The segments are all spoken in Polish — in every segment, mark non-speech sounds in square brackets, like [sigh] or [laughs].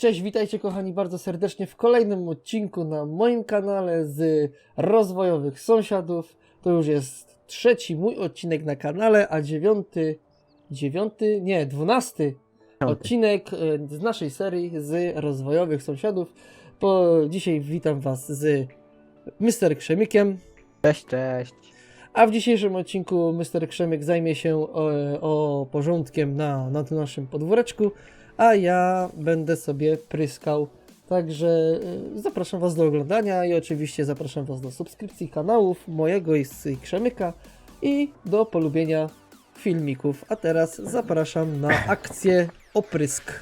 Cześć, witajcie kochani bardzo serdecznie w kolejnym odcinku na moim kanale z rozwojowych sąsiadów. To już jest trzeci mój odcinek na kanale, a dziewiąty, dziewiąty, nie, dwunasty odcinek e, z naszej serii z rozwojowych sąsiadów. Po dzisiaj witam was z Mr. Krzemikiem, Cześć, cześć. a w dzisiejszym odcinku Mr. Krzemyk zajmie się o, o porządkiem na, na tym naszym podwóreczku, a ja będę sobie pryskał. Także y, zapraszam Was do oglądania i oczywiście zapraszam Was do subskrypcji kanałów mojego i Krzemyka i do polubienia filmików. A teraz zapraszam na akcję oprysk.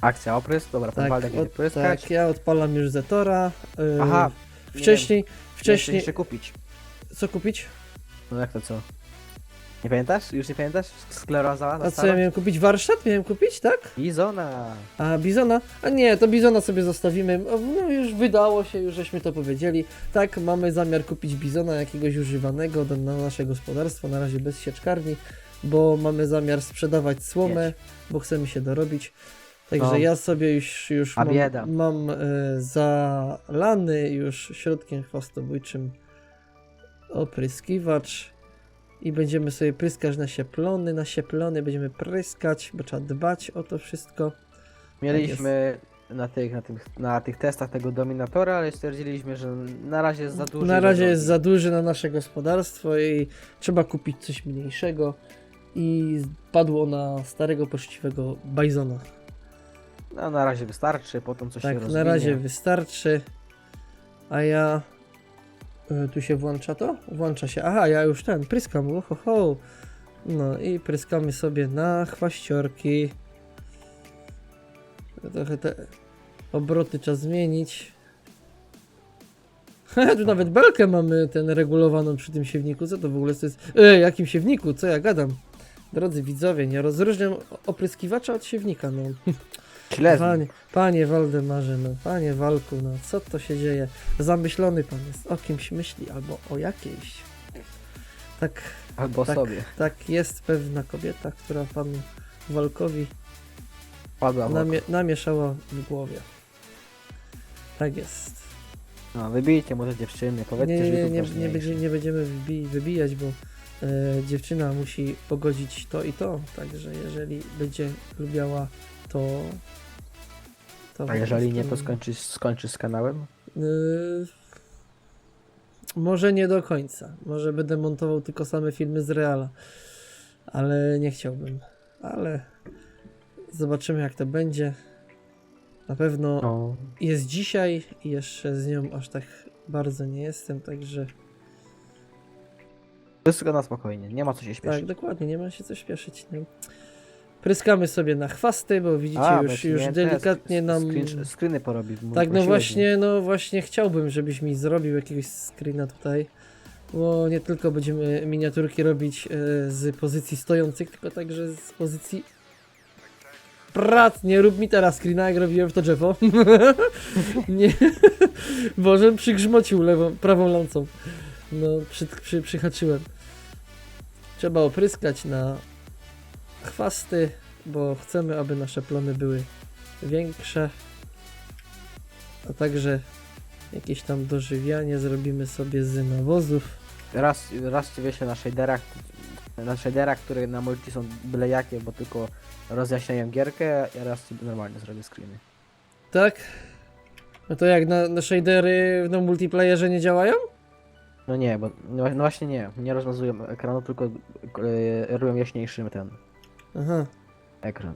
Akcja oprysk, dobra, Tak, Waldek od, pryskać. tak, ja odpalam już Zetora. y, Aha, nie Wcześniej, wiem, wcześniej, Jeszcze kupić. co kupić? No jak to co? Nie pamiętasz? Już nie pamiętasz? Skleroza na A co ja miałem kupić? Warsztat miałem kupić, tak? Bizona. A Bizona? A nie, to Bizona sobie zostawimy. O, No już wydało się, już żeśmy to powiedzieli. Tak, mamy zamiar kupić Bizona jakiegoś używanego do, na nasze gospodarstwo, na razie bez sieczkarni, bo mamy zamiar sprzedawać słomę, Jedź. bo chcemy się dorobić. Także No. ja sobie już, już A mam, mam e, zalany już środkiem chwastobójczym opryskiwacz i będziemy sobie pryskać na sieplony, na sieplony będziemy pryskać, bo trzeba dbać o to wszystko. Mieliśmy na tych, na, tych, na tych testach tego Dominatora, ale stwierdziliśmy, że na razie jest za duży. Na razie jest za duży na nasze gospodarstwo i trzeba kupić coś mniejszego. I padło na starego, poczciwego Bizona. No na razie wystarczy, potem coś się Tak, rozwinie. na razie wystarczy. A ja. E, Tu się włącza to? Włącza się. Aha, ja już ten, pryskam. Ho, ho. No i pryskamy sobie na chwaściorki. Trochę te obroty trzeba zmienić. [laughs] tu nawet belkę mamy ten regulowaną przy tym siewniku. Co to w ogóle to jest? E, jakim siewniku? Co ja gadam? Drodzy widzowie, nie rozróżniam opryskiwacza od siewnika, no. [laughs] Panie, panie Waldemarze, no, panie Walku, no, co to się dzieje? Zamyślony pan jest, o kimś myśli, albo o jakiejś. Tak, Albo tak, sobie. tak jest pewna kobieta, która panu Walkowi Padła w oko. namie, namieszała w głowie. Tak jest. No, wybijcie mu te dziewczyny, powiedzcie, Nie, że nie, YouTube nie, nie, ważniejszy. będzie, nie będziemy wybijać, bo e, dziewczyna musi pogodzić to i to, także jeżeli będzie lubiała to... to A jeżeli nie, to prostu- skończy, skończy z kanałem? Yy, może nie do końca. Może będę montował tylko same filmy z Reala. Ale nie chciałbym. Ale zobaczymy jak to będzie. Na pewno No. jest dzisiaj i jeszcze z nią aż tak bardzo nie jestem, także Wszystko na spokojnie, nie ma co się tak, śpieszyć. dokładnie, nie ma się co śpieszyć. Nie? Pryskamy sobie na chwasty, bo widzicie A, już, właśnie już delikatnie sk- nam... Screen, screeny porobił. m- Tak, no prosiłeś właśnie, no właśnie chciałbym, żebyś mi zrobił jakiegoś screena tutaj. Bo nie tylko będziemy miniaturki robić e, z pozycji stojących, tylko także z pozycji prac. Nie rób mi teraz screena, jak robiłem w to drzewo. [laughs] nie. Boże, przygrzmocił lewą, prawą lancą. No, przy, przy, przyhaczyłem. Trzeba opryskać na chwasty, bo chcemy, aby nasze plony były większe a także jakieś tam dożywianie zrobimy sobie z nawozów. Raz, raz cię wyślę na shaderach, na shaderach, które na multi są byle jakie, bo tylko rozjaśniają gierkę, a raz ci normalnie zrobię screeny. Tak? No to jak na, na shadery na multiplayerze nie działają? No nie, bo no, no właśnie nie, nie rozmazują ekranu, tylko yy, robią jaśniejszym ten Aha. ekran.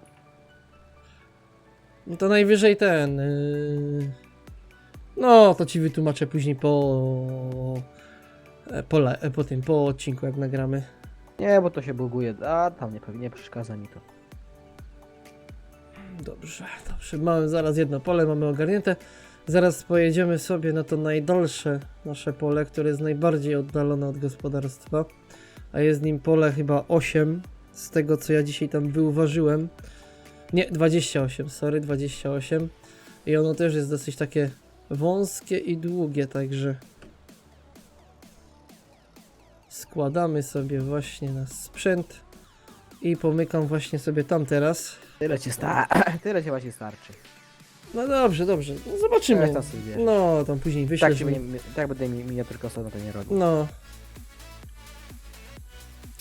No to najwyżej ten. Yy... No, to ci wytłumaczę później po. Po, le, po tym, po odcinku, jak nagramy. Nie, bo to się buguje, a tam nie, nie przeszkadza mi to. Dobrze, dobrze. Mamy zaraz jedno pole, mamy ogarnięte. Zaraz pojedziemy sobie na to najdalsze nasze pole, które jest najbardziej oddalone od gospodarstwa. A jest nim pole chyba 8, z tego co ja dzisiaj tam wyuważyłem. Nie, 28, sorry, 28. I ono też jest dosyć takie wąskie i długie, także składamy sobie właśnie na sprzęt i pomykam właśnie sobie tam teraz. Tyle ci sta [clears throat] tyle właśnie starczy. No dobrze, dobrze. No zobaczymy. Jak tam sobie. No, tam później wyślę. Tak, się że- będzie, tak będę mi miniaturkę osobno to nie robił. No.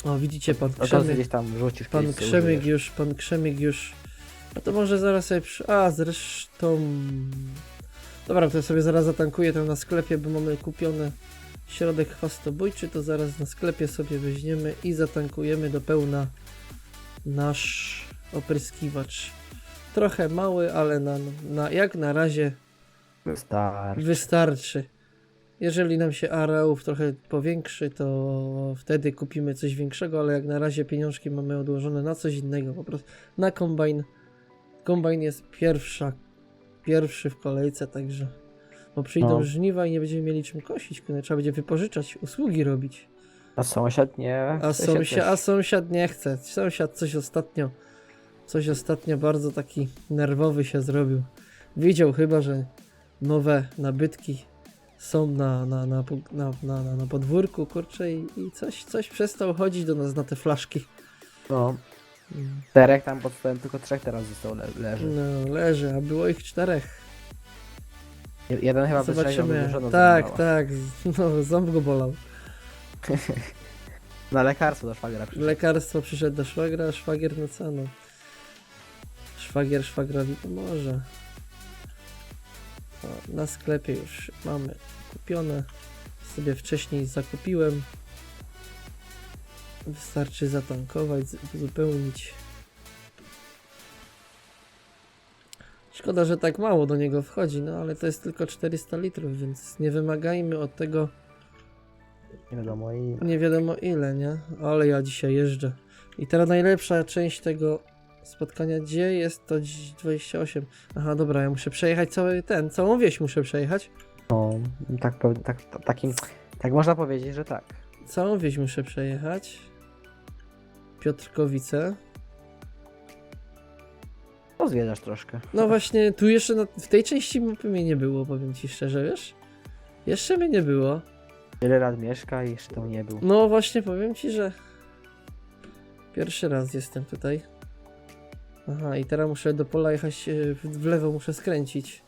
O, widzicie, pan razu Krzemyk, gdzieś tam rzucisz pan kiedyś sobie Krzemyk użyjesz. już, pan Krzemyk już... A to może zaraz sobie przy... A, zresztą... Dobra, to ja sobie zaraz zatankuję tam na sklepie, bo mamy kupiony środek chwastobójczy, to zaraz na sklepie sobie weźmiemy i zatankujemy do pełna nasz opryskiwacz. Trochę mały, ale na, na, jak na razie Wystarczy. Wystarczy. Jeżeli nam się areałów trochę powiększy, to wtedy kupimy coś większego, ale jak na razie pieniążki mamy odłożone na coś innego, po prostu na kombajn. Kombajn jest pierwsza, pierwszy w kolejce, także bo przyjdą No. żniwa i nie będziemy mieli czym kosić, trzeba będzie wypożyczać, usługi robić. A sąsiad nie. A, chce się sąsia, a sąsiad nie chce. Sąsiad coś ostatnio, coś ostatnio bardzo taki nerwowy się zrobił. Widział chyba, że nowe nabytki są na, na, na, na, na, na, na podwórku, kurczę, i, i coś, coś przestał chodzić do nas na te flaszki. No, Mm. czterech tam pod stołem, tylko trzech teraz zostało le leży. No, leży, a było ich czterech. Je- Jeden chyba Zobaczymy. Tak, tak, no, ząb go bolał. [laughs] Na lekarstwo do szwagra przyszedł. Lekarstwo przyszedł do szwagra, a szwagier co no. Szwagier szwagrowi pomoże. O, na sklepie już mamy kupione. Sobie wcześniej zakupiłem. Wystarczy zatankować, uzupełnić. Szkoda, że tak mało do niego wchodzi, no ale to jest tylko 400 litrów, więc nie wymagajmy od tego Nie wiadomo i... nie wiadomo ile, nie? Ale ja dzisiaj jeżdżę. I teraz najlepsza część tego spotkania, gdzie jest to dziś 28. Aha, dobra, ja muszę przejechać cały ten, całą wieś muszę przejechać. No, tak, tak, ta- takim... Tak można powiedzieć, że tak. Całą wieś muszę przejechać. Piotrkowice. Pozwiedzasz troszkę. No właśnie, tu jeszcze na, w tej części mapy mnie nie było, powiem ci szczerze, wiesz? Jeszcze mnie nie było. Wiele lat mieszka i jeszcze tam nie był. No właśnie, powiem ci, że pierwszy raz jestem tutaj. Aha, i teraz muszę do pola jechać e, w, w lewo, muszę skręcić.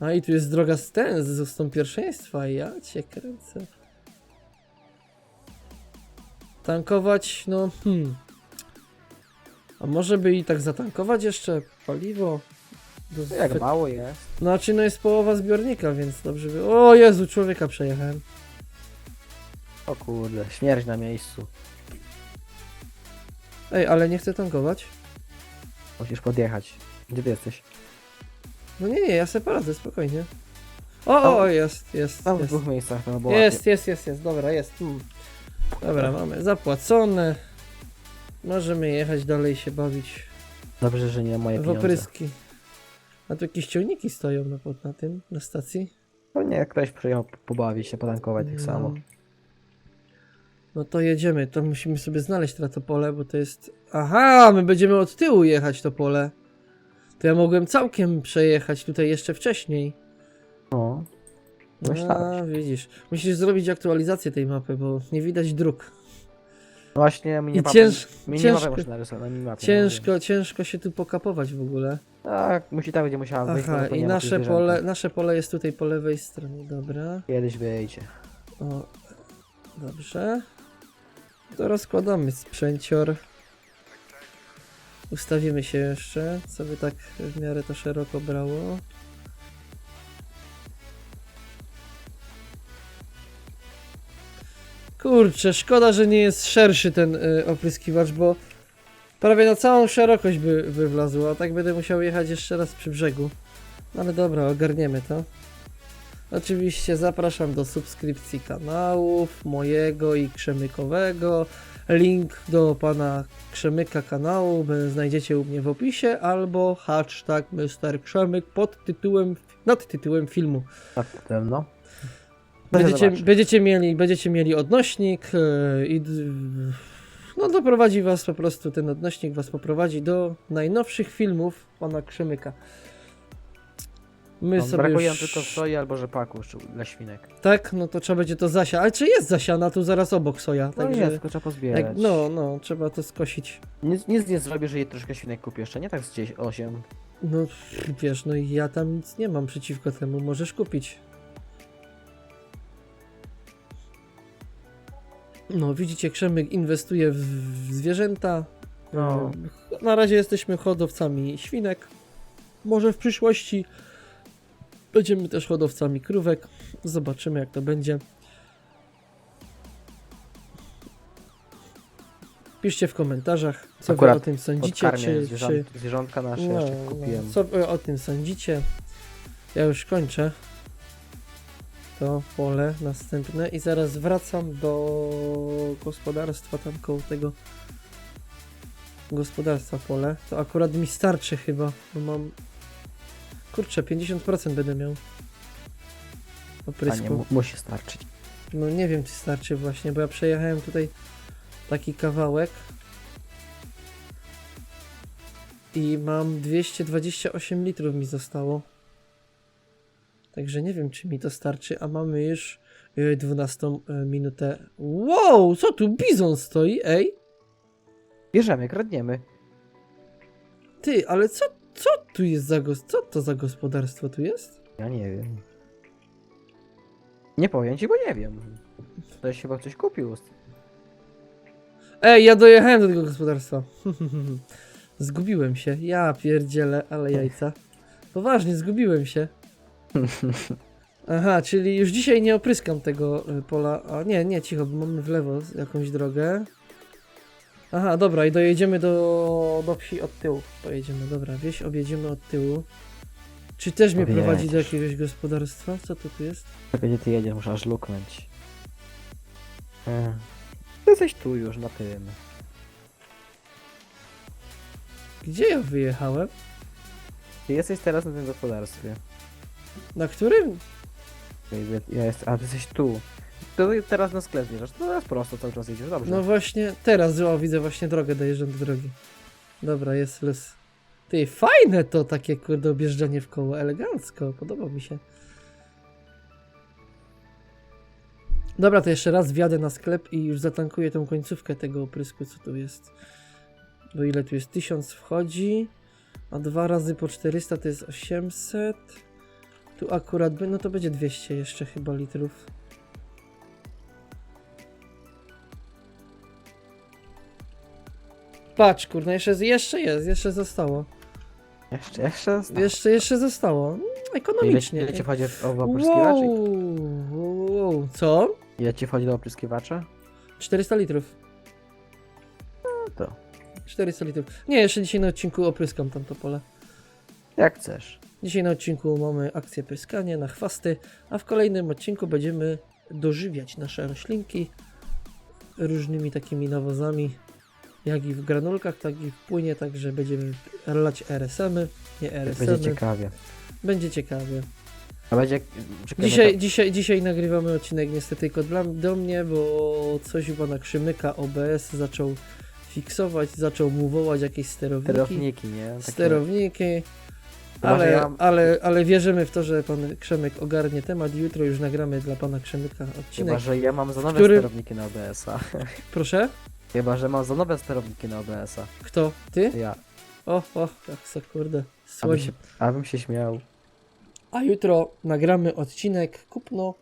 A i tu jest droga z ten, z ustą pierwszeństwa, ja cię kręcę. Tankować, no hmm. A może by i tak zatankować jeszcze paliwo? Do, No Jak mało jest. Znaczy, no jest połowa zbiornika, więc dobrze by... O Jezu, człowieka przejechałem. O kurde, śmierć na miejscu. Ej, ale nie chcę tankować. Musisz podjechać. Gdzie ty jesteś? No nie, nie, ja sobie poradzę, spokojnie. O, o, o, jest, jest, Tam w jest. dwóch miejscach to było Jest, jest, jest, jest, dobra, jest. Hmm. Dobra, mamy zapłacone. Możemy jechać dalej się bawić Dobrze, że nie moje w pieniądze. opryski. A tu jakieś ciągniki stoją na, na tym, na stacji. No nie, ktoś przyjechał pobawić się, potankować tak samo. No. No to jedziemy, to musimy sobie znaleźć teraz to pole, bo to jest... Aha, my będziemy od tyłu jechać to pole. To ja mogłem całkiem przejechać tutaj jeszcze wcześniej. No. A, Myślałem. widzisz. Musisz zrobić aktualizację tej mapy, bo nie widać dróg. Właśnie minimapę, cięż- minimapę ciężko- muszę narysować na minimapie. Ciężko, ciężko się tu pokapować w. No, tak, musi tak będzie musiała wyjść, Aha, bo to i nie ma nasze zwierzęta. pole, nasze pole jest tutaj po lewej stronie, dobra. Kiedyś wyjdzie. O, dobrze. To rozkładamy sprzęcior. Ustawimy się jeszcze, co by tak w miarę to szeroko brało. Kurczę, szkoda, że nie jest szerszy ten y, opryskiwacz, bo prawie na całą szerokość by, wlazło, a tak będę musiał jechać jeszcze raz przy brzegu. No ale dobra, ogarniemy to. Oczywiście zapraszam do subskrypcji kanałów mojego i Krzemykowego. Link do pana Krzemyka kanału znajdziecie u mnie w opisie albo hashtag Mr. Krzemyk pod tytułem, nad tytułem filmu. Tak, no. Będziecie, będziecie, mieli, będziecie mieli odnośnik e, i no doprowadzi was po prostu, ten odnośnik was poprowadzi do najnowszych filmów pana Krzemyka. My No, sobie brakuje już... tylko soi albo rzepaku jeszcze dla świnek. Tak, no to trzeba będzie to zasia. Ale czy jest zasiana tu zaraz obok soja? No Także, jest, tylko trzeba pozbierać. jak, no, no, trzeba to skosić. Nic, nic nie zrobię, że je troszkę świnek kupię jeszcze, nie tak z 10, 8. No wiesz, no i ja tam nic nie mam przeciwko temu, możesz kupić. No widzicie, Krzemyk inwestuje w, w zwierzęta. No. Na razie jesteśmy hodowcami świnek. Może w przyszłości będziemy też hodowcami krówek. Zobaczymy jak to będzie. Piszcie w komentarzach, co Akurat wy o tym sądzicie. Czy, zwierząt, czy, zwierzątka nasze no, jeszcze no, kupiłem. co wy o tym sądzicie? Ja już kończę to pole następne i zaraz wracam do gospodarstwa tam koło tego gospodarstwa pole. To akurat mi starczy chyba, bo mam kurczę, 50% będę miał A nie, oprysku. mu- musi starczyć. No nie wiem czy starczy właśnie, bo ja przejechałem tutaj taki kawałek i mam 228 litrów mi zostało. Także nie wiem czy mi to starczy, a mamy już e, 12 minutę. Wow, co tu bizon stoi, ej? Bierzemy, kradniemy. Ty, ale co, co tu jest za gos- co to za gospodarstwo tu jest? Ja nie wiem. Nie powiem ci, bo nie wiem. Ktoś chyba coś kupił. Ej, ja dojechałem do tego gospodarstwa. [laughs] Zgubiłem się. Ja pierdzielę, ale jajca. Poważnie, zgubiłem się. [laughs] Aha, czyli już dzisiaj nie opryskam tego y, pola. A nie, nie, cicho, bo mamy w lewo jakąś drogę. Aha, dobra, i dojedziemy do, do wsi od tyłu. Pojedziemy, dobra, wieś objedziemy od tyłu. Czy też mnie Objedziesz. prowadzi do jakiegoś gospodarstwa? Co to tu jest? Gdzie ty jedziesz, muszę aż luknąć. E. Ty jesteś tu już na tym. Gdzie ja wyjechałem? Ty jesteś teraz na tym gospodarstwie. Na którym? Ja jest, a ty jesteś tu. To teraz na sklep bierzesz. No teraz prosto cały czas jedziesz, dobrze. No właśnie, teraz o, widzę właśnie drogę, dojeżdżam do drogi. Dobra, jest les. Ty, fajne to takie kurde objeżdżanie w koło, elegancko, podoba mi się. Dobra, to jeszcze raz wjadę na sklep i już zatankuję tą końcówkę tego oprysku, co tu jest. Bo ile tu jest? 1000 wchodzi, a dwa razy po 400 to jest 800. Tu akurat, no to będzie 200 jeszcze chyba litrów. Patrz, kurna, jeszcze, jeszcze jest, jeszcze zostało. Jeszcze, jeszcze raz. Jeszcze, jeszcze zostało. Mm, Ekonomicznie. ile ci wchodzi w opryskiwacze? wow, wow, wow. Co? Ile ci wchodzi do opryskiwacza? 400 litrów. No to. 400 litrów. Nie, jeszcze dzisiaj na odcinku opryskam tamto pole. Jak chcesz. Dzisiaj na odcinku mamy akcję pryskanie na chwasty, a w kolejnym odcinku będziemy dożywiać nasze roślinki różnymi takimi nawozami, jak i w granulkach, tak i w płynie, także będziemy lać RSM-y, nie Będzie RSM-y. ciekawie. Będzie ciekawie. A będzie... czekamy Dzisiaj, to- dzisiaj, dzisiaj nagrywamy odcinek niestety tylko dla, do mnie, bo coś u pana Krzymyka OBS zaczął fiksować, zaczął mu wołać jakieś sterowniki. Sterowniki, nie? Takie- sterowniki. Chyba, Ale, ja ale, ale wierzymy w to, że pan Krzemek ogarnie temat. Jutro już nagramy dla pana Krzemyka odcinek. Chyba, że ja mam za nowe który- sterowniki na OBS-a. Proszę? Chyba, że mam za nowe sterowniki na OBS-a. Kto? Ty? Ja. O, o, jak se kurde. Abym się, abym się śmiał. A jutro nagramy odcinek kupno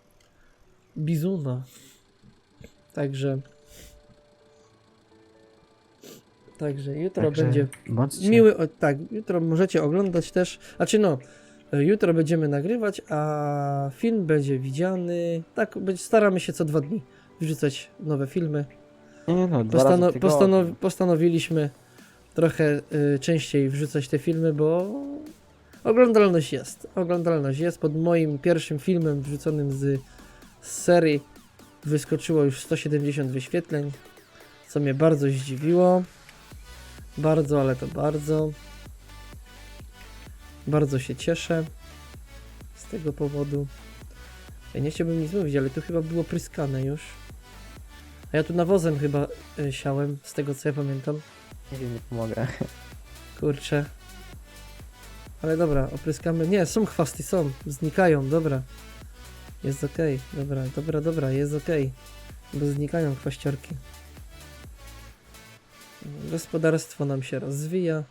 bizuna. Także. Także jutro Także będzie Bądźcie. miły. O, tak, jutro możecie oglądać też. Znaczy no, e, jutro będziemy nagrywać, a film będzie widziany. Tak, będzie- staramy się co dwa dni wrzucać nowe filmy. Nie no, dwa razy Postano- tygodniu. postanowiliśmy trochę y, częściej wrzucać te filmy, bo oglądalność jest. Oglądalność jest. Pod moim pierwszym filmem wrzuconym z, z serii wyskoczyło już 170 wyświetleń, co mnie bardzo zdziwiło. Bardzo, ale to bardzo. Bardzo się cieszę z tego powodu. Ja nie chciałbym nic mówić, ale tu chyba było pryskane już. A ja tu nawozem chyba y, siałem, z tego co ja pamiętam. Nie wiem, nie pomogę. Kurczę. Ale dobra, opryskamy. Nie, są chwasty, są. Znikają, dobra. Jest okej, dobra, dobra, dobra, jest okej. Bo znikają chwaściorki. Gospodarstwo nam się rozwija.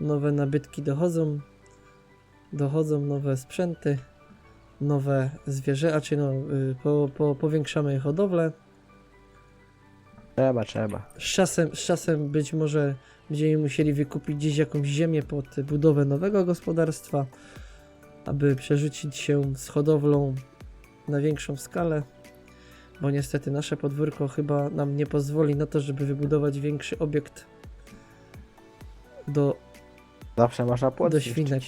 Nowe nabytki dochodzą. Dochodzą nowe sprzęty. Nowe zwierzę, a czy no, y, po, po, powiększamy hodowlę. Trzeba, trzeba. Z czasem, z czasem być może będziemy musieli wykupić gdzieś jakąś ziemię pod budowę nowego gospodarstwa, aby przerzucić się z hodowlą na większą skalę, bo niestety nasze podwórko chyba nam nie pozwoli na to, żeby wybudować większy obiekt do... Zawsze można płot Do świnek.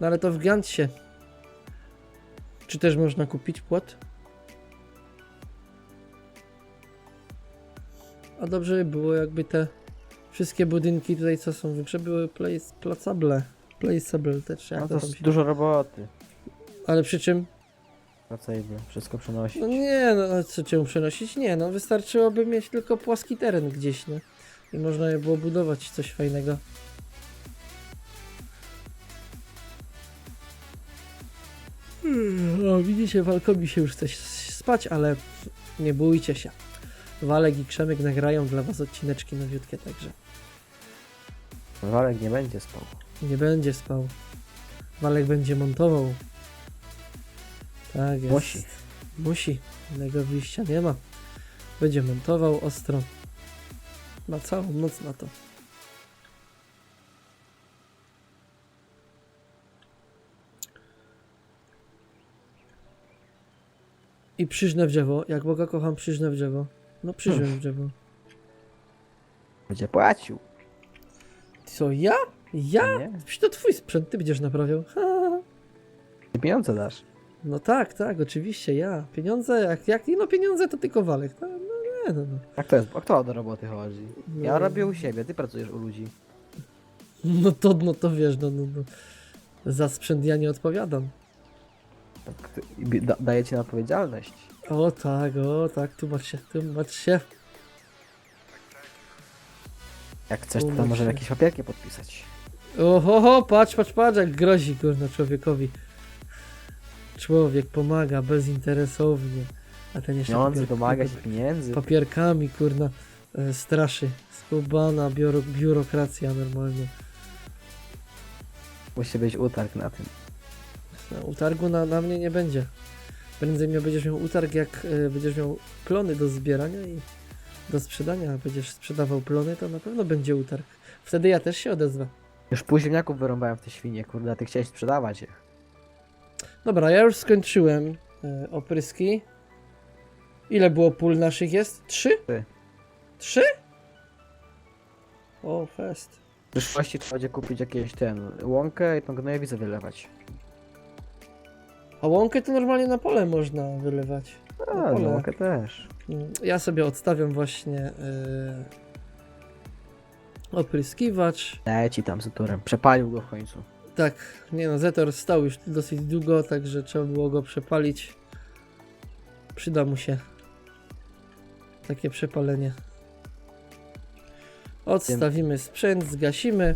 No ale to w Giantsie. Czy też można kupić płot? A dobrze by było, jakby te wszystkie budynki tutaj, co są w grze, były place, placable. Placeable też, jak No to to tam jest się... dużo roboty. Ale przy czym? Wracajmy, wszystko przenosić. No nie, no ale co czemu przenosić? Nie, no wystarczyłoby mieć tylko płaski teren gdzieś, nie? I można by było budować coś fajnego. Hmm, O, widzicie, walkowi się już chce spać, ale nie bójcie się. Walek i Krzemek nagrają dla was odcineczki nowiutkie, także Walek nie będzie spał. nie będzie spał. Walek będzie montował. Tak jest. Musi. Musi. Innego wyjścia nie ma. Będzie montował ostro. Ma całą noc na to. I przyżnę w drzewo. Jak Boga kocham, przyżnę w drzewo. No przyżnę w drzewo. Będzie płacił. Co, ja? Ja? Nie? Przecież to twój sprzęt, ty będziesz naprawiał. Ha. Ty pieniądze dasz. No tak, tak, oczywiście, ja. Pieniądze, jak, jak no pieniądze, to tylko Walek. No, no nie, no, no. Jak to jest? A kto do roboty chodzi? Ja No. robię u siebie, ty pracujesz u ludzi. No to, no to wiesz, no, no, no. Za sprzęt ja nie odpowiadam. Tak, da, daję ci na odpowiedzialność. O tak, o tak, tłumacz się, tłumacz się. Jak chcesz, to tam się. jakieś papierki podpisać. Oho, patrz, patrz, patrz, jak grozi, kurna, człowiekowi. Człowiek pomaga bezinteresownie, a ten jeszcze Pieniądze, papier- domaga się pieniędzy. papierkami, kurna, e, straszy. Skubana, biuro, biurokracja normalnie. Musi być utarg na tym. No, utargu na, na mnie nie będzie. Prędzej miał, będziesz miał utarg, jak e, będziesz miał plony do zbierania i do sprzedania. Będziesz sprzedawał plony, to na pewno będzie utarg. Wtedy ja też się odezwę. Już pół ziemniaków wyrąbałem w te świnie, kurde, a ty chciałeś sprzedawać je. Dobra, ja już skończyłem e, opryski. Ile było pól naszych jest? Trzy? Trzy. Trzy? O, fest. W przyszłości trzeba będzie kupić jakieś ten, łąkę i tą gnojowicę wylewać. A łąkę to normalnie na pole można wylewać. A, Na pole. łąkę też. Mm, Ja sobie odstawiam właśnie e, opryskiwacz. Daję ci tam z turem. Przepalił go w końcu. Tak, nie no, Zetor stał już dosyć długo, także trzeba było go przepalić. Przyda mu się takie przepalenie. Odstawimy sprzęt, zgasimy.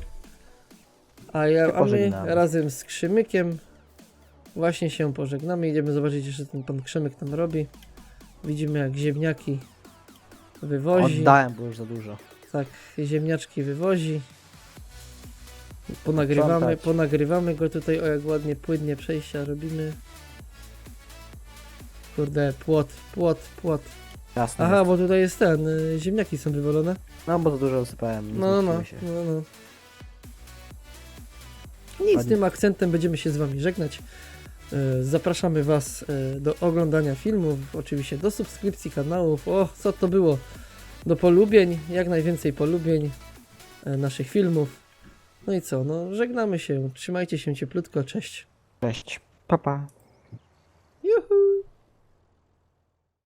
A, ja, a my razem z Krzymykiem właśnie się pożegnamy. Idziemy zobaczyć jeszcze ten pan Krzymek tam robi. Widzimy jak ziemniaki wywozi. Oddałem, bo już za dużo. Tak, ziemniaczki wywozi. Ponagrywamy, ponagrywamy go tutaj, o jak ładnie płynnie przejścia robimy. Kurde, płot, płot, płot. Jasne. Aha, bo tutaj jest ten, y, ziemniaki są wywalone. No bo za dużo usypałem. No, no, zmieściły się. no, no. Nic, Ładnie. tym akcentem będziemy się z wami żegnać. Y, Zapraszamy was y, do oglądania filmów, oczywiście do subskrypcji kanałów. O, co to było? Do polubień, jak najwięcej polubień y, naszych filmów. No i co, no żegnamy się. Trzymajcie się cieplutko, cześć. Cześć. Pa, pa. Juhu!